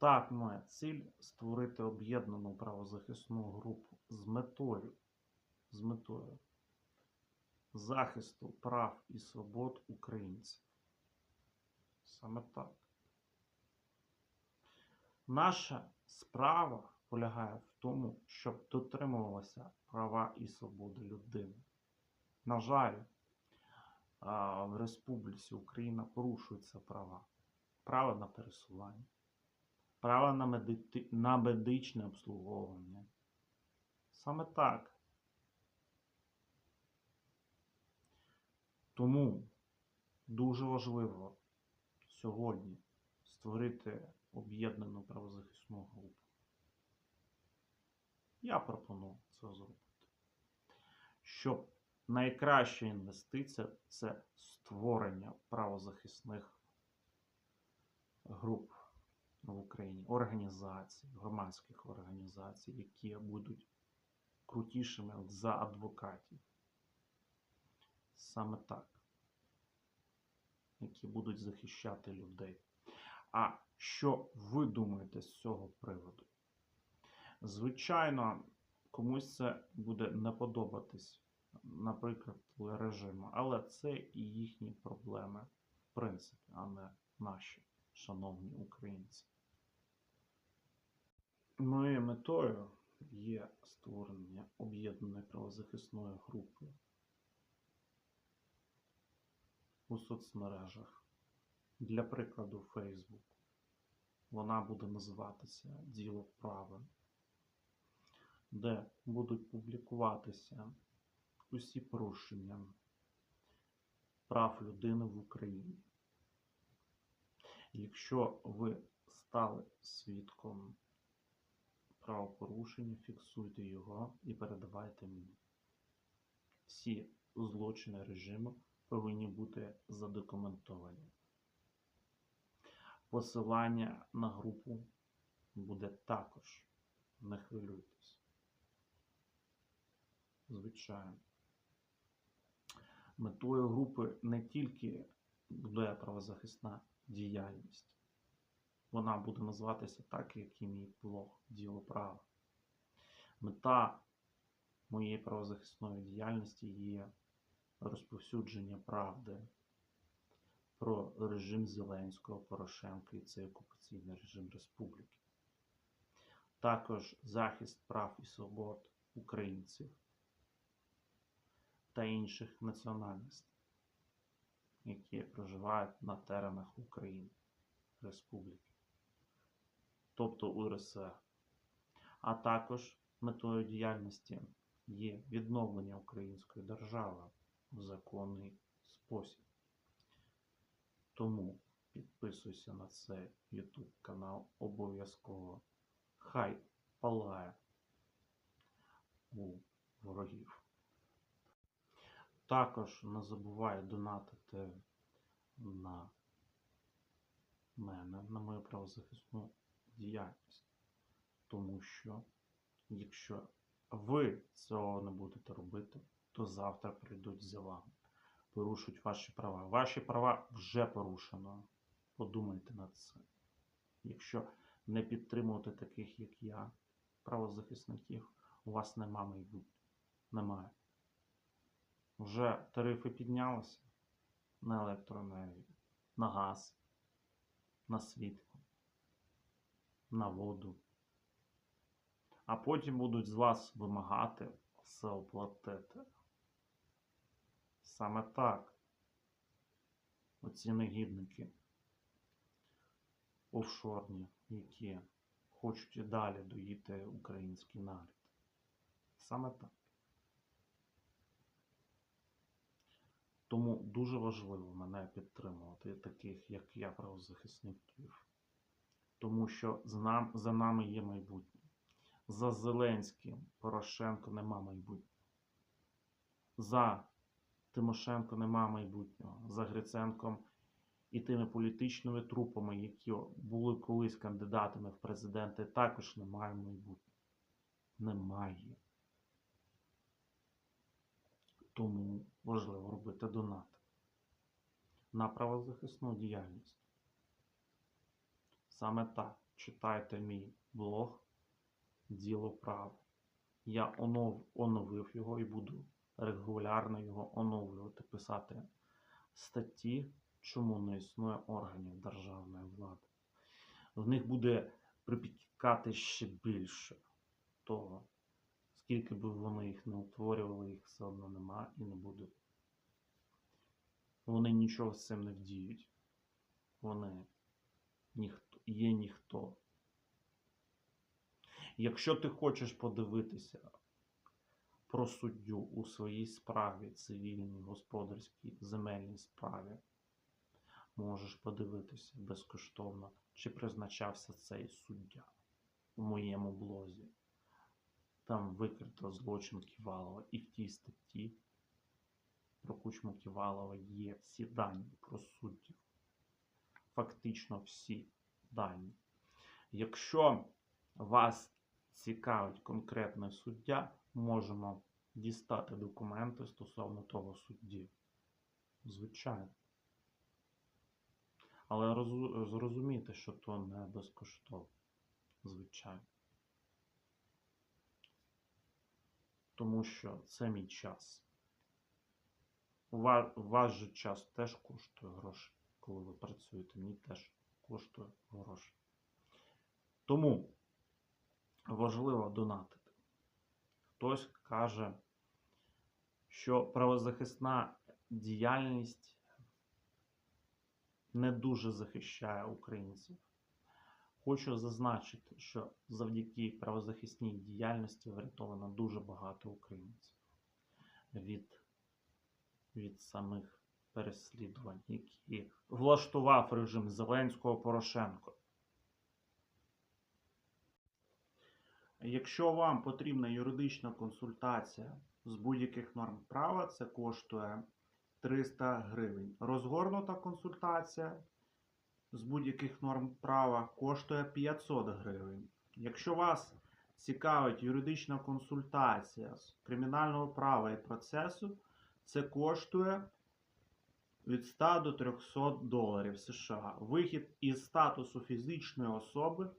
Так, моя ціль створити об'єднану правозахисну групу з метою, з метою захисту прав і свобод українців. Саме так. Наша справа полягає в тому, щоб дотримувалися права і свободи людини. На жаль, в Республіці Україна порушуються права. Право на пересування, право на, медити... на медичне обслуговування. Саме так. Тому дуже важливо сьогодні створити об'єднану правозахисну групу. Я пропоную це зробити. Щоб найкраща інвестиція це створення правозахисних груп в Україні, організацій, громадських організацій, які будуть крутішими за адвокатів. Саме так. Які будуть захищати людей. А що ви думаєте з цього приводу? Звичайно, комусь це буде не подобатись, наприклад, режиму, але це і їхні проблеми, в принципі, а не наші, шановні українці. Моєю метою є створення об'єднаної правозахисної групи у соцмережах. Для прикладу, Facebook. Вона буде називатися Діло права, де будуть публікуватися усі порушення прав людини в Україні. Якщо ви стали свідком правопорушення, фіксуйте його і передавайте мені. Всі злочини режиму повинні бути задокументовані. Посилання на групу буде також. Не хвилюйтесь. Звичайно. Метою групи не тільки буде правозахисна діяльність. Вона буде називатися так, як і мій блог Діло права. Мета моєї правозахисної діяльності є розповсюдження правди про режим Зеленського, Порошенка і цей окупаційний режим республіки. Також захист прав і свобод українців та інших національностей, які проживають на теренах України, Республіки, тобто УРСР. А також метою діяльності є відновлення української держави в законний спосіб. Тому підписуйся на цей YouTube канал обов'язково. Хай палає у ворогів. Також не забувай донатити на мене, на мою правозахисну діяльність. Тому що, якщо ви цього не будете робити, то завтра прийдуть за вами порушують ваші права. Ваші права вже порушено. Подумайте над цим. Якщо не підтримувати таких, як я, правозахисників, у вас нема майбутнього. Немає. Вже тарифи піднялися на електроенергію, на газ, на світло, на воду. А потім будуть з вас вимагати все оплатити. Саме так. Оці негідники офшорні, які хочуть і далі доїти український народ. Саме так. Тому дуже важливо мене підтримувати, таких, як я, правозахисників. Тому що за, нам, за нами є майбутнє. За Зеленським Порошенко нема майбутнього. За Тимошенко нема майбутнього. За Гриценком і тими політичними трупами, які були колись кандидатами в президенти, також немає майбутнього. Немає. Тому важливо робити донати на правозахисну діяльність. Саме так. читайте мій блог Діло право. Я онов, оновив його і буду регулярно його оновлювати, писати статті, чому не існує органів державної влади. В них буде припікати ще більше того, скільки б вони їх не утворювали, їх все одно нема і не буде. Вони нічого з цим не вдіють. Вони ніхто, є ніхто. Якщо ти хочеш подивитися про суддю у своїй справі, цивільній, господарській, земельній справі, можеш подивитися безкоштовно, чи призначався цей суддя у моєму блозі. Там викрито злочин Ківалова, і в тій статті про кучму Ківалова є всі дані про суддів. Фактично всі дані. Якщо вас цікавить конкретний суддя, можемо дістати документи стосовно того судді. Звичайно. Але розу- зрозумійте, що то не безкоштовно. Звичайно. Тому що це мій час. Ва- Ваш же час теж коштує гроші, коли ви працюєте. Мій теж коштує гроші. Тому важливо донатити. Хтось каже, що правозахисна діяльність не дуже захищає українців. Хочу зазначити, що завдяки правозахисній діяльності врятовано дуже багато українців від, від самих переслідувань, які влаштував режим Зеленського Порошенко. Якщо вам потрібна юридична консультація з будь-яких норм права, це коштує 300 гривень. Розгорнута консультація з будь-яких норм права коштує 500 гривень. Якщо вас цікавить юридична консультація з кримінального права і процесу, це коштує від 100 до 300 доларів США. Вихід із статусу фізичної особи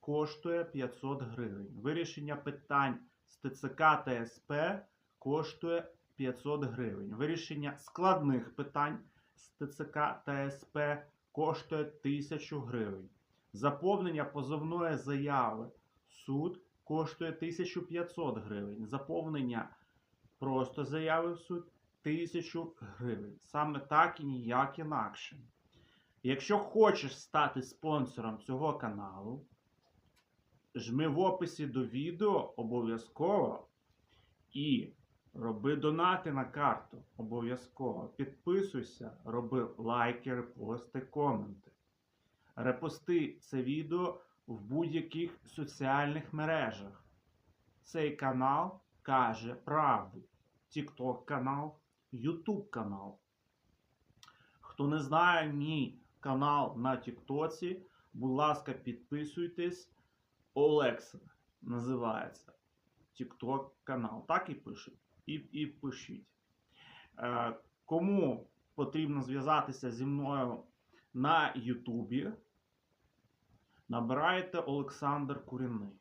коштує 500 гривень. Вирішення питань з ТЦК та СП коштує 500 гривень. Вирішення складних питань з ТЦК та СП коштує 1000 гривень. Заповнення позовної заяви в суд коштує 1500 гривень. Заповнення просто заяви в суд 1000 гривень. Саме так і ніяк інакше. Якщо хочеш стати спонсором цього каналу, жми в описі до відео обов'язково і роби донати на карту обов'язково. Підписуйся, роби лайки, репости, коменти. Репости це відео в будь-яких соціальних мережах. Цей канал каже правду. TikTok канал, YouTube канал. Хто не знає мій канал на Тіктоці, будь ласка, підписуйтесь. Олекса називається TikTok канал. Так і пишуть. І, і пишіть. Е, кому потрібно зв'язатися зі мною на Ютубі, набирайте Олександр Курінний,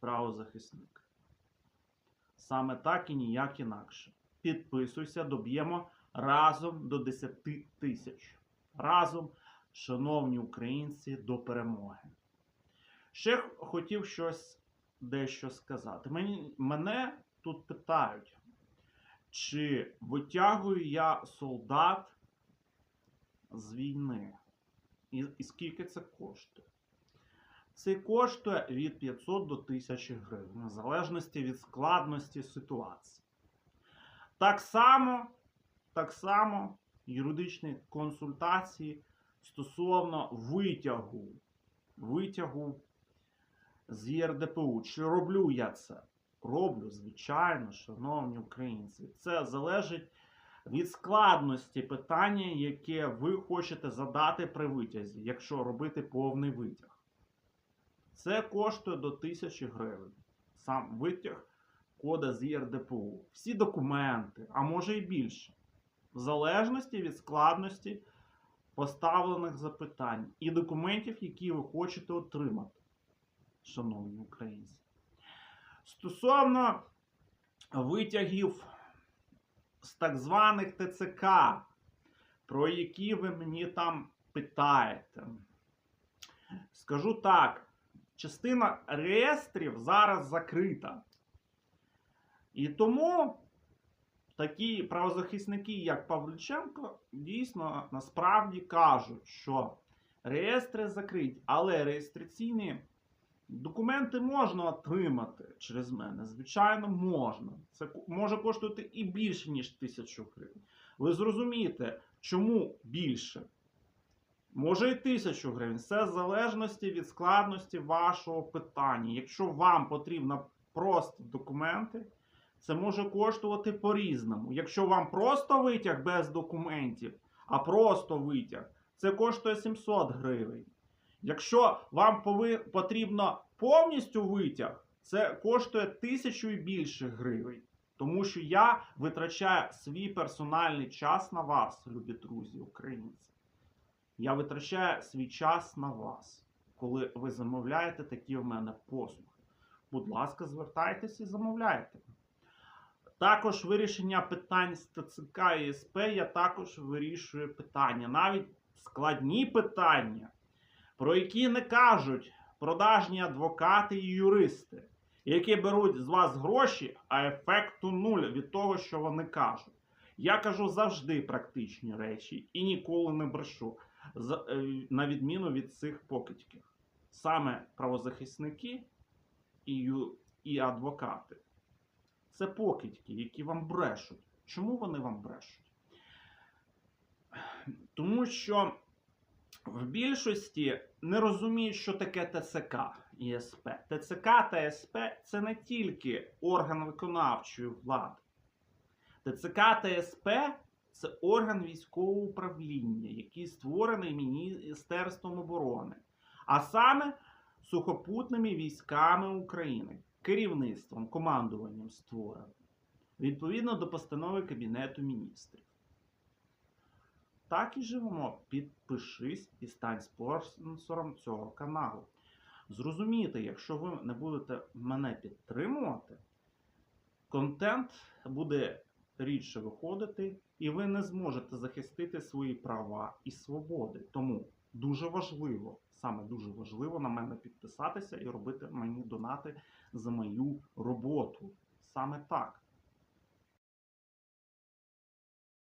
правозахисник. Саме так і ніяк інакше. Підписуйся, доб'ємо разом до 10 тисяч. Разом, шановні українці, до перемоги. Ще хотів щось дещо сказати. Мені, мене тут питають, чи витягую я солдат з війни? І, і скільки це коштує? Це коштує від 500 до 1000 гривень, в залежності від складності ситуації. Так само, так само юридичні консультації стосовно витягу, витягу з ЄРДПУ. Чи роблю я це? Роблю, звичайно, шановні українці. Це залежить від складності питання, яке ви хочете задати при витязі, якщо робити повний витяг. Це коштує до 1000 гривень. Сам витяг кода з ЄРДПУ. Всі документи, а може і більше. В залежності від складності поставлених запитань і документів, які ви хочете отримати, шановні українці. Стосовно витягів з так званих ТЦК, про які ви мені там питаєте. Скажу так, частина реєстрів зараз закрита. І тому такі правозахисники, як Павлюченко, дійсно насправді кажуть, що реєстри закриті, але реєстраційні документи можна отримати через мене. Звичайно, можна. Це може коштувати і більше, ніж тисячу гривень. Ви зрозумієте, чому більше? Може і тисячу гривень. Все в залежності від складності вашого питання. Якщо вам потрібно просто документи, це може коштувати по-різному. Якщо вам просто витяг без документів, а просто витяг, це коштує 700 гривень. Якщо вам потрібно повністю витяг, це коштує тисячу і більше гривень. Тому що я витрачаю свій персональний час на вас, любі друзі, українці. Я витрачаю свій час на вас, коли ви замовляєте такі в мене послуги. Будь ласка, звертайтеся і замовляйте. Також вирішення питань з ТЦК і СП я також вирішую питання. Навіть складні питання, про які не кажуть продажні адвокати і юристи, які беруть з вас гроші, а ефекту нуль від того, що вони кажуть. Я кажу завжди практичні речі і ніколи не брешу, е, на відміну від цих покидьків. Саме правозахисники і, і адвокати. Це покидьки, які вам брешуть. Чому вони вам брешуть? Тому що в більшості не розуміють, що таке ТЦК і СП. ТЦК та СП це не тільки орган виконавчої влади. ТЦК та СП це орган військового управління, який створений Міністерством оборони, а саме сухопутними військами України, керівництвом, командуванням створений, відповідно до постанови Кабінету міністрів. Так і живемо. Підпишись і стань спонсором цього каналу. Зрозумійте, якщо ви не будете мене підтримувати, контент буде рідше виходити, і ви не зможете захистити свої права і свободи. Тому дуже важливо, саме дуже важливо на мене підписатися і робити мені донати за мою роботу. Саме так.